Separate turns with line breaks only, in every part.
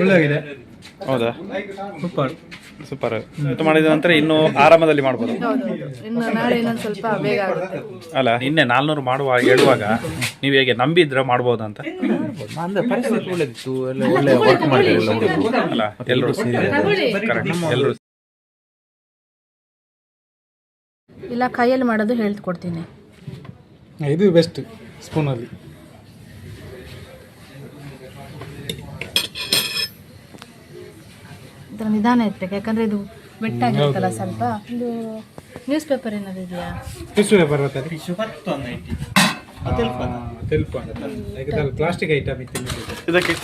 ಒಳ್ಳೆಯಾಗಿದೆ
ಹೌದಾ?
Super.
Super. ಇದು ಮಾಡಿದ ನಂತರ ಇನ್ನು ಆರಾಮದಲ್ಲಿ ಮಾಡ್ಬೋದು.
ಹೌದು ಇನ್ನು ನಾಳೆ ಇನ್ನೊಂದು ಸ್ವಲ್ಪ ಬೇಗ ಆಗುತ್ತೆ.
ಅಲ್ಲ ನಿನ್ನೆ ನಾಲ್ನೂರು ಮಾಡುವ ಹೇಳುವಾಗ ನೀವು ಹೇಗೆ ನಂಬಿದ್ರೆ ಮಾಡ್ಬೋದು ಅಂತ
ಅಂದ್ರೆ ಪರಿಸ್ಥಿತಿ ಒಳ್ಳೇದಿತ್ತು ಎಲ್ಲ ಒಳ್ಳೆ ವರ್ಕ್ ಮಾಡಿದ್ರು ಎಲ್ಲ ಹುಡುಗರು
ಅಲ್ಲ ಎಲ್ಲರೂ ಕರೆಕ್ಟ್. ಎಲ್ಲರೂ
ಇಲ್ಲ ಕೈಯಲ್ಲಿ ಮಾಡೋದು ಹೇಳ್ಕೊಡ್ತೀನಿ.
ಇದು ಬೆಸ್ಟ್ ಸ್ಪೂನಲ್ಲಿ
ಇದರ ನಿಧಾನ ಇರ್ಬೇಕು ಯಾಕಂದ್ರೆ ಇದು ಬೆಟ್ಟಾಗಿರುತ್ತಲ್ಲ ಸ್ವಲ್ಪ. ಒಂದು ನ್ಯೂಸ್ ಪೇಪರ್ ಏನಾದ್ರು ಇದೆಯಾ?
ಟಿಶ್ಯೂ ಪೇಪರ್ ಬರ್ತದೆ ಪ್ಲಾಸ್ಟಿಕ್ ಐಟಮ್
ಇದಕ್ಕೆ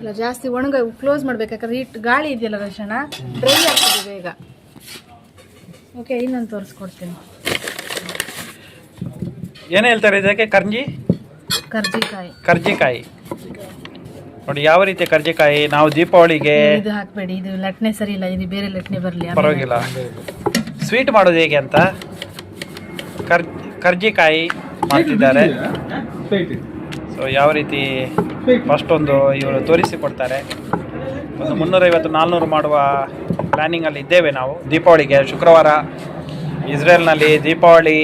ಅಲ್ಲ ಜಾಸ್ತಿ ಒಣಗ ಕ್ಲೋಸ್ ಮಾಡ್ಬೇಕು. ಯಾಕಂದ್ರೆ ಹೀಟ್ ಗಾಳಿ ಇದೆಯಲ್ಲ ರಕ್ಷಣ ಡ್ರೈ ಆಗ್ತದೆ ಬೇಗ. ಓಕೆ ಇನ್ನೊಂದು ತೋರಿಸ್ಕೊಡ್ತೀನಿ.
ಏನು ಹೇಳ್ತಾರೆ ಇದಕ್ಕೆ? ಕರ್ಜಿ?
ಕರ್ಜಿಕಾಯಿ.
ಕರ್ಜಿಕಾಯಿ. ನೋಡಿ ಯಾವ ರೀತಿ ಕರ್ಜಿಕಾಯಿ ನಾವು ದೀಪಾವಳಿಗೆ
ಇದು ಹಾಕ್ಬೇಡಿ ಇದು ಲಟ್ನೆ ಸರಿ ಇಲ್ಲ ಇದು ಬೇರೆ ಲಟ್ನೆ ಬರಲಿ
ಪರವಾಗಿಲ್ಲ. ಸ್ವೀಟ್ ಮಾಡೋದು ಹೇಗೆ ಅಂತ ಕರ್ ಕರ್ಜಿಕಾಯಿ ಮಾಡ್ತಿದ್ದಾರೆ. ಸೊ ಯಾವ ರೀತಿ ಫಸ್ಟ್ ಒಂದು ಇವರು ತೋರಿಸಿಕೊಡ್ತಾರೆ ಒಂದು ಮುನ್ನೂರೈವತ್ತು ನಾಲ್ನೂರು ಮಾಡುವ ಪ್ಲ್ಯಾನಿಂಗಲ್ಲಿ ಇದ್ದೇವೆ ನಾವು. ದೀಪಾವಳಿಗೆ ಶುಕ್ರವಾರ ಇಸ್ರೇಲ್ನಲ್ಲಿ ದೀಪಾವಳಿ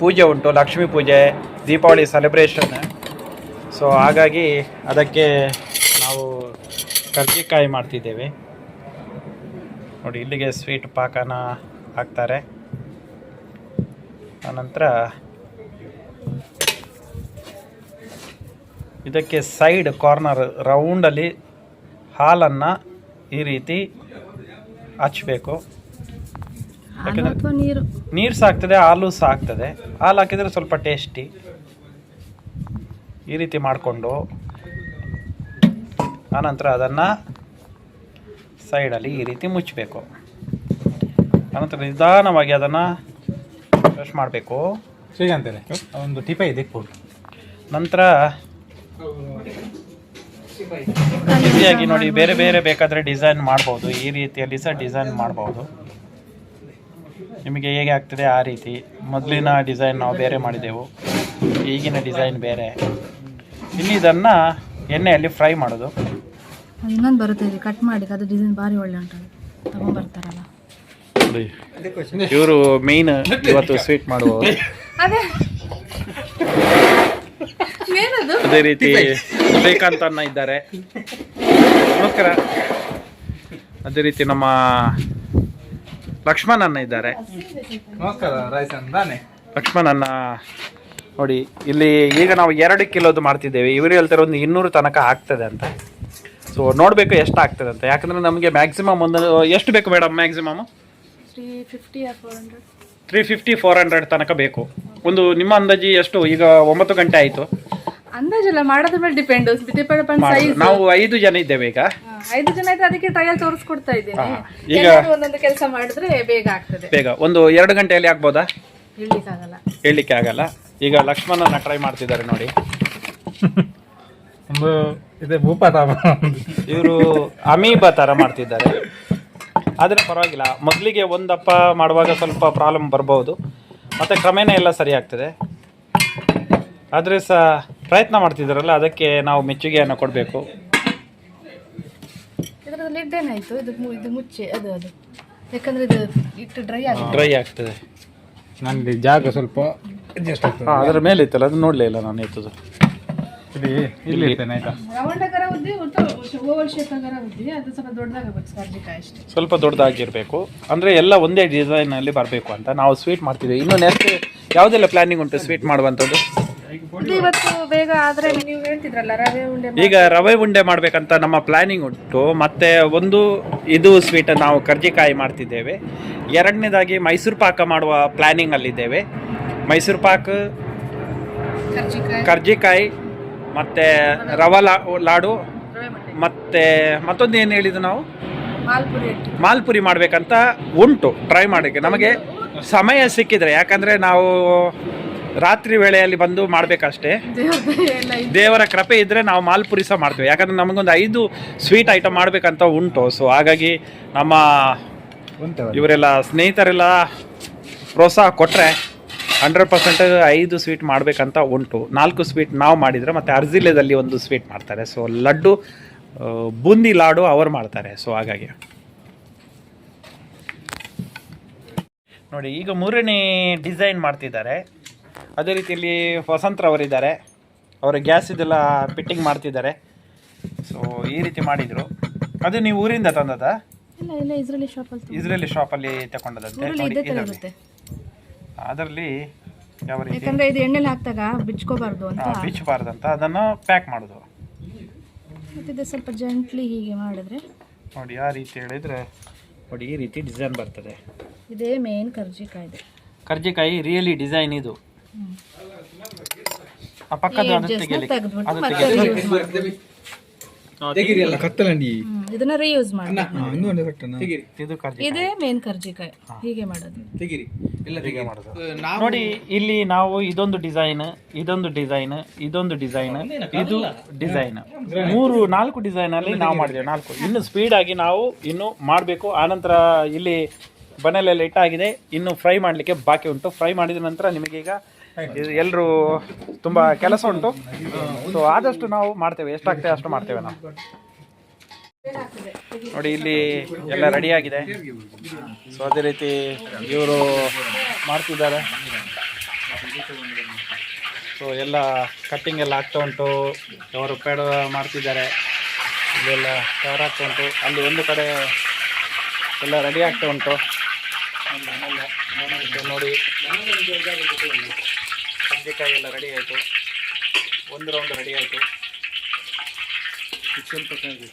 ಪೂಜೆ ಉಂಟು ಲಕ್ಷ್ಮೀ ಪೂಜೆ ದೀಪಾವಳಿ ಸೆಲೆಬ್ರೇಷನ್ ಸೊ ಹಾಗಾಗಿ ಅದಕ್ಕೆ ನಾವು ಕರ್ಜಿಕಾಯಿ ಮಾಡ್ತಿದ್ದೇವೆ. ನೋಡಿ ಇಲ್ಲಿಗೆ ಸ್ವೀಟ್ ಪಾಕನ ಹಾಕ್ತಾರೆ. ಆನಂತರ ಇದಕ್ಕೆ ಸೈಡ್ ಕಾರ್ನರ್ ರೌಂಡಲ್ಲಿ ಹಾಲನ್ನು ಈ ರೀತಿ ಹಚ್ಚಬೇಕು
ಯಾಕೆಂದರೆ ನೀರು?
ನೀರು ಸಾಕ್ತದೆ ಹಾಲು ಸಾಕ್ತದೆ. ಹಾಲು ಹಾಕಿದರೆ ಸ್ವಲ್ಪ ಟೇಸ್ಟಿ ಈ ರೀತಿ ಮಾಡಿಕೊಂಡು ಆನಂತರ ಅದನ್ನು ಸೈಡಲ್ಲಿ ಈ ರೀತಿ ಮುಚ್ಚಬೇಕು. ಆನಂತರ ನಿಧಾನವಾಗಿ ಅದನ್ನು ಬ್ರಷ್ ಮಾಡಬೇಕು.
ಶ್ರೀಕಾಂತರೆ ಒಂದು ಟಿಪ ಇದೆ
ನಂತರ ಈಸಿಯಾಗಿ ನೋಡಿ ಬೇರೆ ಬೇರೆ ಬೇಕಾದರೆ ಡಿಸೈನ್ ಮಾಡ್ಬೋದು. ಈ ರೀತಿಯಲ್ಲಿ ಸಹ ಡಿಸೈನ್ ಮಾಡ್ಬೋದು. ನಿಮಗೆ ಹೇಗೆ ಆಗ್ತದೆ ಆ ರೀತಿ. ಮೊದಲಿನ ಡಿಸೈನ್ ನಾವು ಬೇರೆ ಮಾಡಿದೆವು. ಈಗಿನ ಡಿಸೈನ್ ಬೇರೆ. ಇಲ್ಲಿ ಇದನ್ನ ಎಣ್ಣೆಯಲ್ಲಿ ಫ್ರೈ ಮಾಡೋದು.
ಇನ್ನೊಂದು ಬರುತ್ತೆ ಇಲ್ಲಿ ಕಟ್ ಮಾಡಿ ಅದು ಡಿಸೈನ್ ಭಾರಿ ಒಳ್ಳೆ ಉಂಟು ತಗೊಂಡ್ಬರ್ತಾರಲ್ಲ
ಇವರು ಮೇನ್ ಇವತ್ತು ಸ್ವೀಟ್ ಮಾಡುವವರು.
ಅದೇ. ಏನದು?
ಅದೇ ರೀತಿ ಶ್ರೀಕಾಂತ್ ಅನ್ನ ಇದ್ದಾರೆ. ನಮಸ್ಕಾರ. ಅದೇ ರೀತಿ ನಮ್ಮ ಲಕ್ಷ್ಮಣ್ ಅನ್ನ ಇದ್ದಾರೆ.
ನಮಸ್ಕಾರ ರಾಯ್ಸನ್ ನಾನೇ.
ಲಕ್ಷ್ಮಣ್ ಅನ್ನ ನೋಡಿ ಇಲ್ಲಿ ಈಗ ನಾವು ಎರಡು ಕಿಲೋದು ಮಾಡ್ತಿದ್ದೇವೆ. ಇವರು ಹೇಳ್ತಾರೆ ಒಂದು ಇನ್ನೂರು ತನಕ ಆಗ್ತದೆ ಅಂತ. ಸೊ ನೋಡಬೇಕು ಎಷ್ಟು ಆಗ್ತದೆ ಅಂತ. ಯಾಕಂದ್ರೆ ನಮಗೆ ಮ್ಯಾಕ್ಸಿಮಮ್ ಒಂದು ಎಷ್ಟು ಬೇಕು madam maximum
three fifty four hundred
ತನಕ ಬೇಕು. ಒಂದು ನಿಮ್ಮ ಅಂದಾಜಿ ಎಷ್ಟು? ಈಗ ಒಂಬತ್ತು ಗಂಟೆ ಆಯಿತು.
ಅಂದಾಜಲ್ಲ ಮಾಡೋದ್ರ ಮೇಲೆ ಡಿಪೆಂಡ್
ನಾವು ಐದು ಜನ ಇದ್ದೇವೆ ಈಗ.
ಐದು ಜನ ಆಯ್ತು ಅದಕ್ಕೆ ಟ್ರಯಲ್ ತೋರಿಸ್ಕೊಡ್ತಾ ಇದ್ದೀನಿ.
ಈಗ-
ಒಂದೊಂದು ಕೆಲಸ ಮಾಡಿದ್ರೆ ಬೇಗ ಆಗ್ತದೆ.
ಬೇಗ. ಒಂದು ಎರಡು ಗಂಟೆಯಲ್ಲಿ ಆಗ್ಬೋದಾ? ಹೇಳಲಿಕ್ಕೆ ಆಗಲ್ಲ ಈಗ ಲಕ್ಷ್ಮಣನ ಟ್ರೈ ಮಾಡ್ತಿದ್ದಾರೆ ನೋಡಿ.
ಒಂದು ಇದೆ ಭೂಪಾತ
ಇವರು ಅಮೀಬ ಥರ ಮಾಡ್ತಿದ್ದಾರೆ. ಆದರೆ ಪರವಾಗಿಲ್ಲ. ಮೊದಲಿಗೆ ಒಂದಪ್ಪ ಮಾಡುವಾಗ ಸ್ವಲ್ಪ ಪ್ರಾಬ್ಲಮ್ ಬರಬಹುದು ಮತ್ತು ಕ್ರಮೇಣ ಎಲ್ಲ ಸರಿ ಆಗ್ತದೆ. ಆದರೆ ಸಹ ಪ್ರಯತ್ನ ಮಾಡ್ತಿದ್ದಾರಲ್ಲ ಅದಕ್ಕೆ ನಾವು ಮೆಚ್ಚುಗೆಯನ್ನು ಕೊಡಬೇಕು.
ಇದರ ಲಿಡ್ ಏನಾಯ್ತು ಇದು ಮು- ಇದು ಮುಚ್ಚೆ ಅದು ಅದು. ಯಾಕಂದ್ರೆ ಇದು ಇಟ್ಟು ಡ್ರೈ ಆಗ್ತದೆ
ಡ್ರೈ ಆಗ್ತದೆ.
ನನಗೆ ಜಾಗ ಸ್ವಲ್ಪ ಅಡ್ಜಸ್ಟ್ ಆಗ್ತದೆ.
ಹಾಂ ಅದರ ಮೇಲೆ ಇತ್ತಲ್ಲ ಅದು ನೋಡಲೇ ಇಲ್ಲ ನಾನು ಎತ್ತದು.
ಇಲ್ಲಿ ಇಲ್ಲಿ ಇರ್ತೇನೆ ಆಯ್ತಾ?
ರೌಂಡಗರ ಉದ್ದಿ ಓವಲ್ ಶೇಪ್ ಆಗರ ಉದ್ದಿ ಅದು ಸ್ವಲ್ಪ ದೊಡ್ಡದಾಗಬೇಕು ಕರ್ಜಿಕಾಯಿ ಅಷ್ಟೇ.
ಸ್ವಲ್ಪ ದೊಡ್ಡದಾಗಿರಬೇಕು. ಅಂದರೆ ಎಲ್ಲ ಒಂದೇ ಡಿಸೈನಲ್ಲಿ ಬರಬೇಕು ಅಂತ ನಾವು ಸ್ವೀಟ್ ಮಾಡ್ತಿದ್ದೀವಿ ಇನ್ನು ನೆಕ್ಸ್ಟ್ ಯಾವುದೆಲ್ಲ ಪ್ಲಾನಿಂಗ್ ಉಂಟು ಸ್ವೀಟ್ ಮಾಡುವಂಥದ್ದು?
ಇದು ಇವತ್ತು ಬೇಗ ಆದ್ರೆ ನೀವು ಹೇಳ್ತಿದ್ರಲ್ಲ ರವೆ ಉಂಡೆ
ಈಗ ರವೆ ಉಂಡೆ ಮಾಡ್ಬೇಕಂತ ನಮ್ಮ ಪ್ಲಾನಿಂಗ್ ಉಂಟು. ಮತ್ತೆ ಒಂದು ಇದು ಸ್ವೀಟ್ ನಾವು ಕರ್ಜಿಕಾಯಿ ಮಾಡ್ತಿದ್ದೇವೆ. ಎರಡನೇದಾಗಿ ಮೈಸೂರು ಪಾಕ ಮಾಡುವ ಪ್ಲಾನಿಂಗ್ ಅಲ್ಲಿದ್ದೇವೆ. ಮೈಸೂರು ಪಾಕ್
ಕರ್ಜಿಕಾಯಿ.
ಮತ್ತೆ ರವ ಲಾ- ಲಾಡು ಮತ್ತೆ ಮತ್ತೊಂದು ಏನು ಹೇಳಿದ್ದು ನಾವು?
ಮಾಲ್ಪುರಿ
ಮಾಡ್ಬೇಕಂತ ಉಂಟು. ಟ್ರೈ ಮಾಡೋಕ್ಕೆ ನಮಗೆ ಸಮಯ ಸಿಕ್ಕಿದ್ರೆ ಯಾಕಂದರೆ ನಾವು ರಾತ್ರಿ ವೇಳೆಯಲ್ಲಿ ಬಂದು ಮಾಡಬೇಕಷ್ಟೇ. ದೇವರ ಕೃಪೆ ಇದ್ದರೆ ನಾವು ಮಾಲ್ಪುರಿ ಸಹ ಮಾಡ್ತೇವೆ. ಯಾಕಂದರೆ ನಮಗೊಂದು ಐದು ಸ್ವೀಟ್ ಐಟಮ್ ಮಾಡಬೇಕಂತ ಉಂಟು. ಸೊ ಹಾಗಾಗಿ ನಮ್ಮ ಇವರೆಲ್ಲ ಸ್ನೇಹಿತರೆಲ್ಲ ಪ್ರೋತ್ಸಾಹ ಕೊಟ್ಟರೆ ಹಂಡ್ರೆಡ್ ಪರ್ಸೆಂಟ್ ಐದು ಸ್ವೀಟ್ ಮಾಡಬೇಕಂತ ಉಂಟು. ನಾಲ್ಕು ಸ್ವೀಟ್ ನಾವು ಮಾಡಿದರೆ ಮತ್ತು ಅರ್ಜಿಲೆದಲ್ಲಿ ಒಂದು ಸ್ವೀಟ್ ಮಾಡ್ತಾರೆ. ಸೊ ಲಡ್ಡು ಬೂಂದಿ ಲಾಡು ಅವರು ಮಾಡ್ತಾರೆ. ಸೊ ಹಾಗಾಗಿ. ನೋಡಿ, ಈಗ ಮೂರನೇ ಡಿಸೈನ್ ಮಾಡ್ತಿದ್ದಾರೆ. ಅದೇ ರೀತಿಯಲ್ಲಿ ವಸಂತರವರಿದ್ದಾರೆ ಅವರು ಗ್ಯಾಸ್ ಇದೆಲ್ಲ ಫಿಟ್ಟಿಂಗ್ ಮಾಡ್ತಿದ್ದಾರೆ. ಸೊ ಈ ರೀತಿ ಮಾಡಿದರು. ಅದು ನೀವು ಊರಿಂದ ತಂದದ
ಇಲ್ಲ ಇಲ್ಲ ಇಸ್ರೇಲಿ ಶಾಪಲ್ಲಿ
ಇಸ್ರೇಲಿ ಶಾಪಲ್ಲಿ ತಗೊಂಡದಂತೆ. ಅದರಲ್ಲಿ ಯಾವ ರೀತಿ?
ಯಾಕಂದ್ರೆ ಇದು ಎಣ್ಣೆಲಿ ಹಾಕ್ದಾಗ ಬಿಚ್ಕೋಬಾರ್ದು ಅಂತ.
ಬೀಚಬಾರ್ದಂತ. ಅದನ್ನು ಪ್ಯಾಕ್ ಮಾಡೋದು.
ಮತ್ತೆ ಇದು ಸ್ವಲ್ಪ ಜೆಂಟ್ಲಿ ಹೀಗೆ ಮಾಡಿದ್ರೆ.
ನೋಡಿ ಆ ರೀತಿ ಹೇಳಿದರೆ. ನೋಡಿ ಈ ರೀತಿ ಡಿಸೈನ್ ಬರ್ತದೆ.
ಇದೇ main karjikai.
Karjikai really design ಇದು. ಆ ಪಕ್ಕದ
ಈ
ಅದು
edges ನ
ತೆಗಿಲಿ
ತೆಗ್ದ್ಬಿಟ್ಟು
ಅದು
ಮತ್ತೆ
ತೆಗಿಲಿ
reuse ಮಾಡ್ಬೋದು.
ಕತ್ತಲಂಡಿ
ಹ್ಮ್, ಇದನ್ನ ರೀಯೂಸ್ ಮಾಡಿ
ಇನ್ನೂ ಒಂದು ಕಟ್ಟನ
ಇದು ಕರ್ಜಿ
ಇದೇ ಮೇನ್ ಕರ್ಜಿಕಾಯಿ. ಹೀಗೆ ಮಾಡೋದು.
ತೆಗಿರಿ. ಎಲ್ಲ
ಹೀಗೆ ಮಾಡೋದು. ನೋಡಿ ಇಲ್ಲಿ ನಾವು ಇದೊಂದು ಡಿಸೈನ್ ಇದೊಂದು ಡಿಸೈನ್ ಇದೊಂದು ಡಿಸೈನ್ ಇದು ಡಿಸೈನ್ ಮೂರು ನಾಲ್ಕು ಡಿಸೈನ್ ಅಲ್ಲಿ ನಾವು ಮಾಡಿದ್ದೇವೆ. ನಾಲ್ಕು. ಇನ್ನು ಸ್ಪೀಡ್ ಆಗಿ ನಾವು ಇನ್ನು ಮಾಡಬೇಕು. ಆನಂತರ ಇಲ್ಲಿ ಬನೆಲೆಲ್ಲ ಇಟ್ಟಾಗಿದೆ. ಇನ್ನು ಫ್ರೈ ಮಾಡಲಿಕ್ಕೆ ಬಾಕಿ ಉಂಟು. ಫ್ರೈ ಮಾಡಿದ ನಂತರ ನಿಮಗೀಗ ಎಲ್ಲರೂ ತುಂಬ ಕೆಲಸ ಉಂಟು. ಸೊ ಆದಷ್ಟು ನಾವು ಮಾಡ್ತೇವೆ. ಎಷ್ಟಾಗ್ತದೆ ಅಷ್ಟು ಮಾಡ್ತೇವೆ ನಾವು. ನೋಡಿ, ಇಲ್ಲಿ ಎಲ್ಲ ರೆಡಿ ಆಗಿದೆ. ಸೊ ಅದೇ ರೀತಿ ಇವರು ಮಾಡ್ತಿದ್ದಾರೆ. ಸೊ ಎಲ್ಲ ಕಟ್ಟಿಂಗ್ ಎಲ್ಲ ಆಗ್ತಾ ಉಂಟು. ಅವರು ಪೇಡ ಮಾಡ್ತಿದ್ದಾರೆ. ಇಲ್ಲೆಲ್ಲ ಕವರ್ ಆಗ್ತಾ ಉಂಟು. ಅಲ್ಲಿ ಒಂದು ಕಡೆ ಎಲ್ಲ ರೆಡಿ ಆಗ್ತಾ ಉಂಟು. ನೋಡಿ. ಸಜ್ಜಿಕಾಯಿ ಎಲ್ಲ ರೆಡಿ ಆಯಿತು. ಒಂದು ರೌಂಡ್ ರೆಡಿ ಆಯಿತು. ಸ್ವಲ್ಪ
ಇದು.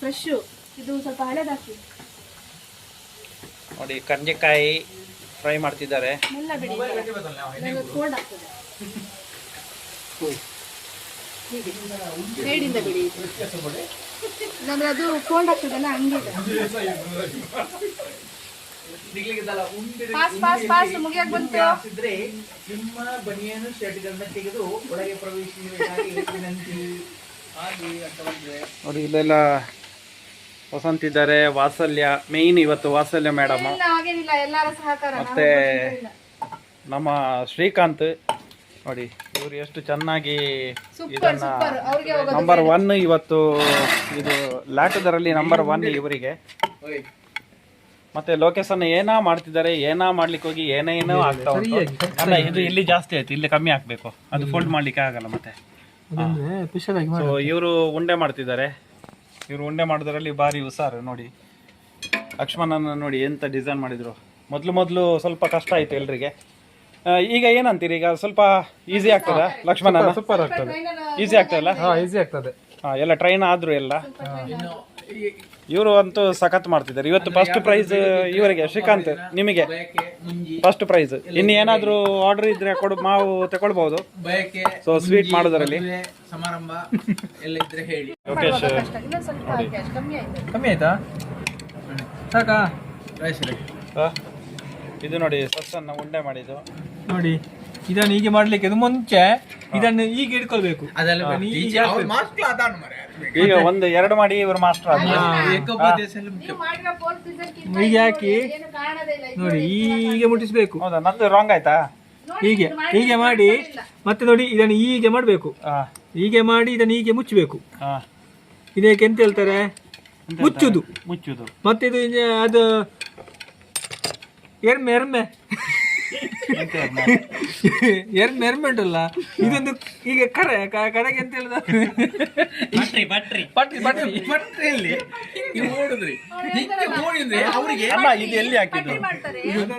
ಫ್ರೆಶ್ ಸ್ವಲ್ಪ ಹಳೇದಾಕಿ
ನೋಡಿ ಕರ್ಜಿಕಾಯಿ ಫ್ರೈ ಮಾಡ್ತಿದ್ದಾರೆ
ಮೆಲ್ಲ ಬಿಡಿ ಕೋಲ್ಡ್ ಆಗ್ತದೆ ಹೀಗೆ ಸೈಡಿಂದ ಬಿಡಿ. ಇಲ್ಲಾಂದ್ರೆ ಅದು ಕೋಲ್ಡ್ ಆಗ್ತದಲ್ಲ ಹಂಗೆ ಪಾಸ್ ಪಾಸ್ ಪಾಸ್ ಮುಗಿಯಕ್ ಬಂತು.
ನಿಮ್ಮ ಬನಿಯನ್ನು ಶರ್ಟ್ಗಳನ್ನ ತೆಗೆದು ಒಳಗೆ ಪ್ರವೇಶಿಸಿ
ನೋಡಿ ಇಲ್ಲೆಲ್ಲ ವಸಂತ್ ಇದ್ದಾರೆ ವಾತ್ಸಲ್ಯ ಮೇನ್ ಇವತ್ತು ವಾತ್ಸಲ್ಯ ಮೇಡಮ್
ಇಲ್ಲ ಎಲ್ಲರ ಸಹಕಾರ
ಮತ್ತೆ ನಮ್ಮ ಶ್ರೀಕಾಂತ್ ನೋಡಿ ಇವರು ಎಷ್ಟು ಚೆನ್ನಾಗಿ
ಸೂಪರ್
ಇದನ್ನ
ಸೂಪರ್ ಅವ್ರಿಗೆ ಹೋಗೋದು
ನಂಬರ್ ಒನ್ ಇವತ್ತು ಇದು ಲ್ಯಾಟದರಲ್ಲಿ ನಂಬರ್ ಒನ್ ಇವರಿಗೆ. ಮತ್ತೆ ಲೊಕೇಶನ್ ಏನಾ ಮಾಡ್ತಿದ್ದಾರೆ ಏನಾ ಮಾಡ್ಲಿಕ್ಕೆ ಹೋಗಿ ಏನೇನೋ ಆಗ್ತಾ ಉಂಟು. ಅಲ್ಲ ಇದು ಇಲ್ಲಿ ಜಾಸ್ತಿ ಆಯ್ತು ಇಲ್ಲಿ ಕಮ್ಮಿ ಹಾಕ್ಬೇಕು ಅದು ಫೋಲ್ಡ್ ಮಾಡ್ಲಿಕ್ಕೆ ಆಗಲ್ಲ ಮತ್ತೆ. ಸೊ ಇವರು ಉಂಡೆ ಮಾಡ್ತಿದ್ದಾರೆ. ಇವರು ಉಂಡೆ ಮಾಡೋದ್ರಲ್ಲಿ ಭಾರಿ ಹುಷಾರು ನೋಡಿ. ಲಕ್ಷ್ಮಣನ ನೋಡಿ ಎಂತ ಡಿಸೈನ್ ಮಾಡಿದ್ರು. ಮೊದಲು ಮೊದಲು ಸ್ವಲ್ಪ ಕಷ್ಟ ಆಯ್ತು ಎಲ್ರಿಗೆ. ಈಗ ಏನಂತೀರಿ? ಈಗ ಸ್ವಲ್ಪ ಈಸಿ ಆಗ್ತದ? ಲಕ್ಷ್ಮಣ
ಸೂಪರ್ ಆಗ್ತದೆ.
ಈಸಿ ಆಗ್ತದಲ್ಲ?
ಹಾ ಈಸಿ ಆಗ್ತದೆ.
ಹಾ, ಎಲ್ಲ ಟ್ರೈನ್ ಆದ್ರು ಎಲ್ಲ. ಇವರು ಅಂತೂ ಸಖತ್ ಮಾಡ್ತಿದ್ದಾರೆ. ಇವತ್ತು ಫಸ್ಟ್ ಪ್ರೈಸ್ ಇವರಿಗೆ ಶ್ರೀಕಾಂತ್ ನಿಮಗೆ? ಫಸ್ಟ್ ಪ್ರೈಸ್ ಇನ್ನು ಏನಾದರೂ ಆರ್ಡರ್ ಇದ್ರೆ ಕೊಡು ಮಾವು ತಗೊಳ್ಬಹುದು. ಸೊ ಸ್ವೀಟ್ ಮಾಡೋದರಲ್ಲಿ.
ಸಮಾರಂಭ ಎಲ್ಲ ಇದ್ರೆ ಹೇಳಿ
ಲೋಕೇಶ್
ಕಮ್ಮಿ ಆಯ್ತು.
ಸಾಕಾ?
ಇದು ನೋಡಿ ಸಸ್ಸನ್ನು ಉಂಡೆ ಮಾಡಿದ್ದು.
ನೋಡಿ ಇದನ್ನು ಹೀಗೆ ಮಾಡ್ಲಿಕ್ಕೆ ಇದು ಮುಂಚೆ ಇದನ್ನು ಈಗ ಇಟ್ಕೊಳ್ಬೇಕು
ಅದೆಲ್ಲ
ಈಗ
ಈಗ ಒಂದು ಎರಡು ಮಾಡಿ ಇವರು ಮಾಸ್ಟರ್
ಹೀಗೆ ಹಾಕಿ
ಏನು ಕಾಣದೇ ಇಲ್ಲ
ನೋಡಿ ಹೀಗೆ ಮುಟ್ಟಿಸ್ಬೇಕು.
ಹೌದಾ ನಂದು ರಾಂಗ್ ಆಯ್ತಾ?
ಹೀಗೆ ಹೀಗೆ ಮಾಡಿ ಮತ್ತೆ ನೋಡಿ ಇದನ್ನು ಹೀಗೆ ಮಾಡಬೇಕು. ಹೀಗೆ ಮಾಡಿ ಇದನ್ನು ಹೀಗೆ ಮುಚ್ಚಬೇಕು. ಇದಕ್ಕೆ ಎಂತ ಹೇಳ್ತಾರೆ? ಮುಚ್ಚುದು.
ಮುಚ್ಚುದು.
ಮತ್ತೆ ಇದು ಅದು ಎರ್ಮೆ ಎರ್ಮೆ.
ಹೇಳ್ತಾರೆ?
ಎರ್ಮೆ ಎರ್ಮೆ ಇದೊಂದು ಈಗ ಕರೆ ಕ- ಅಂತ ಎಂತ ಹೇಳಿದ? ಪಟ್ರಿ ಪಟ್ರಿ
ಪಟ್ರಿಯಲ್ಲಿ ನೀವು ಓಡಿದ್ರಿ ಹಿಂಗೆ ಓಡಿದ್ರೆ ಅವ್ರಿಗೆ
ಅಲ್ಲ ಇದು ಎಲ್ಲಿ ಹಾಕಿದ್ದು?
ಮಾಡ್ತಾರೆ. ಇದನ್ನ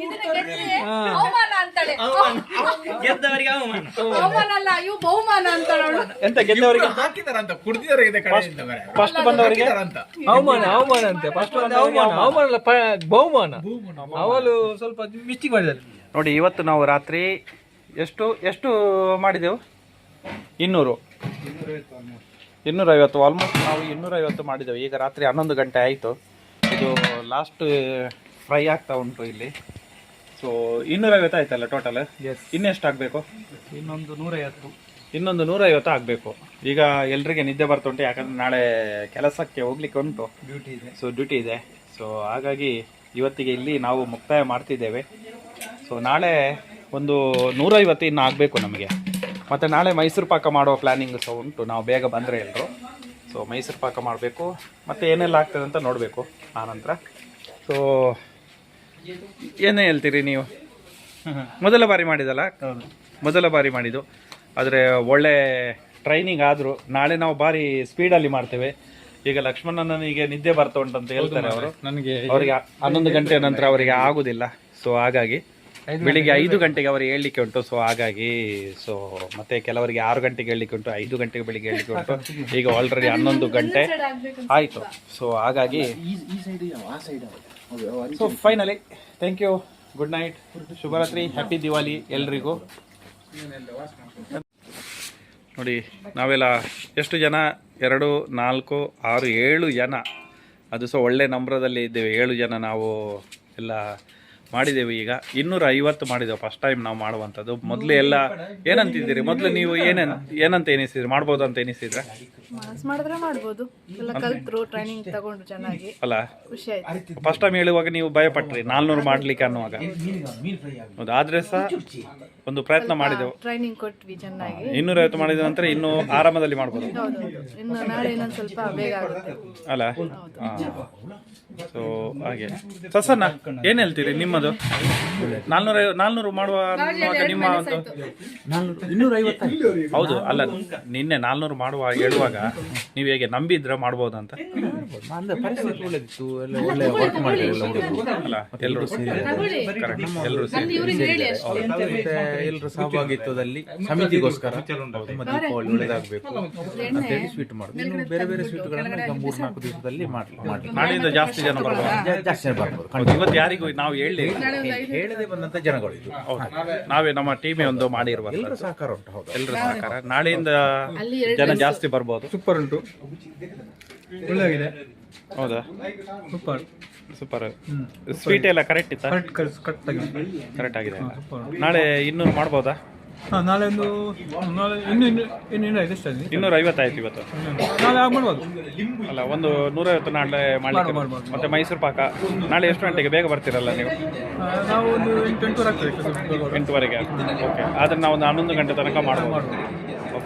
ಗೆದ್ರೆ ಅವಮಾನ ಅಂತಾಳೆ ಅವಮಾನ. ಅಲ್ಲ ಇವು ಬಹುಮಾನ ಅಂತಾಳೆ ಅವಳು.
ಎಂತ ಗೆದ್ದವರಿಗೆ?
ಹಾಕಿದಾರಂತ.
ಫಸ್ಟ್ ಬಂದವರಿಗೆ?
ಅವಮಾನ ಅವಮಾನ ಅಂತೆ. ಫಸ್ಟ್ ಬಂದ ಅವಮಾನ. ಅವಮಾನ. ಅಲ್ಲ ಬಹುಮಾನ. ಅವಳು ಸ್ವಲ್ಪ ಮಿಸ್ಟಿಕ್ ಮಾಡಿದ್ದಾರೆ
ನೋಡಿ ಇವತ್ತು ನಾವು ರಾತ್ರಿ ಎಷ್ಟು ಎಷ್ಟು ಮಾಡಿದೆವು? ಇನ್ನೂರು. ಇನ್ನೂರೈವತ್ತು ಆಲ್ಮೋಸ್ಟ್ ನಾವು ಇನ್ನೂರೈವತ್ತು ಮಾಡಿದೆವು. ಈಗ ರಾತ್ರಿ ಹನ್ನೊಂದು ಗಂಟೆ ಆಯಿತು. ಇದು ಲಾಸ್ಟ್ ಫ್ರೈ ಆಗ್ತಾ ಉಂಟು ಇಲ್ಲಿ. ಸೊ ಇನ್ನೂರೈವತ್ತು ಆಯ್ತಲ್ಲ ಟೋಟಲ್
ಎಸ್
ಇನ್ನೆಷ್ಟು ಆಗಬೇಕು
ಇನ್ನೊಂದು ನೂರೈವತ್ತು.
ಇನ್ನೊಂದು ನೂರೈವತ್ತು ಆಗಬೇಕು. ಈಗ ಎಲ್ರಿಗೆ ನಿದ್ದೆ ಬರ್ತುಂಟು ಯಾಕಂದ್ರೆ ನಾಳೆ ಕೆಲಸಕ್ಕೆ ಹೋಗ್ಲಿಕ್ಕೆ ಉಂಟು.
ಡ್ಯೂಟಿ ಇದೆ.
ಸೊ ಡ್ಯೂಟಿ ಇದೆ. ಸೊ ಹಾಗಾಗಿ ಇವತ್ತಿಗೆ ಇಲ್ಲಿ ನಾವು ಮುಕ್ತಾಯ ಮಾಡ್ತಿದ್ದೇವೆ. ಸೊ ನಾಳೆ ಒಂದು ನೂರೈವತ್ತು ಇನ್ನು ಆಗಬೇಕು ನಮಗೆ. ಮತ್ತು ನಾಳೆ ಮೈಸೂರು ಪಾಕ ಮಾಡೋ ಪ್ಲ್ಯಾನಿಂಗ್ ಸಹ ಉಂಟು. ನಾವು ಬೇಗ ಬಂದರೆ ಎಲ್ಲರೂ ಸೊ ಮೈಸೂರು ಪಾಕ ಮಾಡಬೇಕು. ಮತ್ತು ಏನೆಲ್ಲ ಆಗ್ತದೆ ಅಂತ ನೋಡಬೇಕು ಆನಂತರ ಸೊ ಏನೇ ಹೇಳ್ತೀರಿ ನೀವು? ಮೊದಲ ಬಾರಿ ಮಾಡಿದಲ್ಲ? ಮೊದಲ ಬಾರಿ ಮಾಡಿದ್ದು. ಆದರೆ ಒಳ್ಳೆ ಟ್ರೈನಿಂಗ್ ಆದರೂ ನಾಳೆ ನಾವು ಭಾರಿ ಸ್ಪೀಡಲ್ಲಿ ಮಾಡ್ತೇವೆ. ಈಗ ಲಕ್ಷ್ಮಣನಿಗೆ ನಿದ್ದೆ ಬರ್ತಾ ಉಂಟಂತ ಹೇಳ್ತಾರೆ ಅವರು.
ನನಗೆ
ಅವರಿಗೆ ಹನ್ನೊಂದು ಗಂಟೆ ನಂತರ ಅವರಿಗೆ ಆಗುದಿಲ್ಲ. ಸೊ ಹಾಗಾಗಿ ಬೆಳಿಗ್ಗೆ ಐದು ಗಂಟೆಗೆ ಅವರಿಗೆ ಹೇಳಲಿಕ್ಕೆ ಉಂಟು. ಸೊ ಹಾಗಾಗಿ ಸೊ ಮತ್ತೆ ಕೆಲವರಿಗೆ ಆರು ಗಂಟೆಗೆ ಹೇಳಲಿಕ್ಕೆ ಉಂಟು. ಐದು ಗಂಟೆಗೆ ಬೆಳಿಗ್ಗೆ ಹೇಳಲಿಕ್ಕೆ ಉಂಟು. ಈಗ ಆಲ್ರೆಡಿ ಹನ್ನೊಂದು ಗಂಟೆ. ಆಯಿತು. ಸೊ ಹಾಗಾಗಿ so finally thank you good night ಶುಭರಾತ್ರಿ. ಹ್ಯಾಪಿ ದಿವಾಲಿ ಎಲ್ರಿಗೂ. ನೋಡಿ ನಾವೆಲ್ಲ ಎಷ್ಟು ಜನ? ಎರಡು ನಾಲ್ಕು ಆರು ಏಳು ಜನ. ಅದು ಸಹ ಒಳ್ಳೆ ನಂಬರದಲ್ಲಿ ಇದ್ದೇವೆ. ಏಳು ಜನ ನಾವು ಎಲ್ಲ ಮಾಡಿದ್ದೇವೆ ಈಗ. ಇನ್ನೂರ ಐವತ್ತು ಮಾಡಿದ್ದೇವೆ. ಫಸ್ಟ್ ಟೈಮ್ ನಾವು ಮಾಡುವಂಥದ್ದು. ಮೊದಲು ಎಲ್ಲ ಏನಂತಿದ್ದೀರಿ? ಮೊದಲು ನೀವು ಏನೇನು ಏನಂತ ಎನಿಸಿದ್ರಿ ಮಾಡ್ಬೋದು ಅಂತ ಎನಿಸಿದ್ರೆ
ಮನಸ್ ಮಾಡಿದ್ರೆ ಮಾಡ್ಬೋದು. ಎಲ್ಲ ಕಲ್ತ್ರು ಟ್ರೈನಿಂಗ್ ತಗೊಂಡು ಚೆನ್ನಾಗಿ.
ಅಲ್ಲ
ಖುಷಿ ಆಯ್ತು.
ಫಸ್ಟ್ ಟೈಮ್ ಹೇಳುವಾಗ ನೀವು ಭಯಪಟ್ರಿ ನಾಲ್ನೂರು ಮಾಡ್ಲಿಕ್ಕೆ ಅನ್ನುವಾಗ. ಹೌದು ಆದ್ರೆ ಸಹ ಒಂದು ಪ್ರಯತ್ನ ಮಾಡಿದೆವು.
ಟ್ರೈನಿಂಗ್ ಕೊಟ್ವಿ ಚೆನ್ನಾಗಿ.
ಇನ್ನೂರೈವತ್ತು ಮಾಡಿದ ನಂತರ ಇನ್ನು ಆರಾಮದಲ್ಲಿ ಮಾಡ್ಬೋದು.
ಹೌದೌದು. ಇನ್ನು ನಾಳೆ ಇನ್ನೊಂದು ಸ್ವಲ್ಪ ಬೇಗ ಆಗುತ್ತೆ.
ಅಲ್ಲ? ಸೊ ಹಾಗೆ. ಸಸನ್ನ ಏನ್ ಹೇಳ್ತೀರಿ ನಿಮ್ಮದು? ನಾಲ್ನೂರ ನಾಲ್ನೂರು ಮಾಡುವ ನಿಮ್ಮ ಒಂದು ಹೌದು ಅಲ್ಲ ನಿನ್ನೆ ನಾಲ್ನೂರು ಮಾಡುವ ಹೇಳುವಾಗ ನೀವು ಹೇಗೆ ನಂಬಿದ್ರ ಮಾಡ್ಬೋದು. ಅಂತ
ಅಂದ್ರೆ ಪರಿಸ್ಥಿತಿ ಒಳ್ಳೆದಿತ್ತು ಎಲ್ಲ ಒಳ್ಳೆ ವರ್ಕ್ ಮಾಡಿದ್ರು ಎಲ್ಲ
ಎಲ್ಲರೂ. ಕರೆಕ್ಟ್ ಎಲ್ಲರೂ ಸೇರಿ.
ಎಲ್ಲರೂ ಸಹಭಾಗಿತ್ವದಲ್ಲಿ ಸಮಿತಿಗೋಸ್ಕರ ನಮ್ಮ ದೀಪಾವಳಿ ಒಳ್ಳೇದಾಗಬೇಕು. ಅಂತೇಳಿ ಸ್ವೀಟ್ ಮಾಡುದು ಇನ್ನು ಬೇರೆ ಬೇರೆ ಸ್ವೀಟ್ಗಳನ್ನು ಈಗ ಮೂರ್ ನಾಲ್ಕು ದಿವಸದಲ್ಲಿ ಮಾಡ್ಲಿ.
ನಾಳೆಯಿಂದ ಜಾಸ್ತಿ ಜನ ಬರ್ಬೋದು.
ಜಾಸ್ತಿ ಜನ ಬರ್ಬೋದು.
ಇವತ್ತು ಯಾರಿಗೂ ನಾವು ಹೇಳಿ
ಹೇಳದೆ ಬಂದಂತ ಜನಗಳು ಇದು
ಹೌದು ನಾವೇ ನಮ್ಮ ಟೀಮ್ ಒಂದು ಮಾಡಿರುವ
ಎಲ್ಲರೂ ಸಹಕಾರ ಉಂಟು ಹೌದು.
ಎಲ್ಲರೂ ಸಹಕಾರ. ನಾಳೆಯಿಂದ ಜನ ಜಾಸ್ತಿ ಬರ್ಬೋದು.
ಸೂಪರ್ ಉಂಟು. ಒಳ್ಳೆಯಾಗಿದೆ
ಹೌದಾ?
ಸೂಪರ್.
ಸೂಪರ್. ಸ್ವೀಟ್ ಎಲ್ಲ ಕರೆಕ್ಟ್ ಇತ್ತಾ?
ಕರೆಕ್ಟ್ ಕರೆಕ್ಟ್ ಆಗಿ
ಕರೆಕ್ಟ್ ಆಗಿದೆ. ನಾಳೆ ಇನ್ನೂರು ಮಾಡ್ಬೋದಾ?
ಹಾಂ ನಾಳೆ ಒಂದು ನಾಳೆ ಇನ್ನು ಇನ್ನು ಇನ್ನು ಇನ್ನು ಇದೆ ಎಷ್ಟು
ಇನ್ನೂರ ಐವತ್ತಾಯ್ತು ಇವತ್ತು.
ನಾಳೆ ಆಗ ಮಾಡ್ಬೋದು.
ಅಲ್ಲ ಒಂದು ನೂರೈವತ್ತು ನಾಳೆ ಮಾಡ್ಲಿಕ್ಕೆ.
ಮಾಡು, ಮಾಡು.
ಮತ್ತೆ ಮೈಸೂರು ಪಾಕ. ನಾಳೆ ಎಷ್ಟು ಗಂಟೆಗೆ? ಬೇಗ ಬರ್ತೀರಲ್ಲ ನೀವು?
ನಾವು ಒಂದು ಎಂಟು ಎಂಟೂವರೆ ಆಗ್ತದೆ
ಎಂಟುವರೆಗೆ. ಓಕೆ ಆದ್ರೆ ನಾವು ಒಂದು ಹನ್ನೊಂದು ಗಂಟೆ ತನಕ ಮಾಡ್ಬೋದು.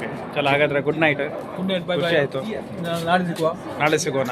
ಓಕೆ. ಚಲೋ ಹಾಗಾದ್ರೆ good night
good night bye
ಖುಷಿ ಆಯ್ತು.
ನಾಳೆ ಸಿಗುವ.
ನಾಳೆ ಸಿಗೋಣ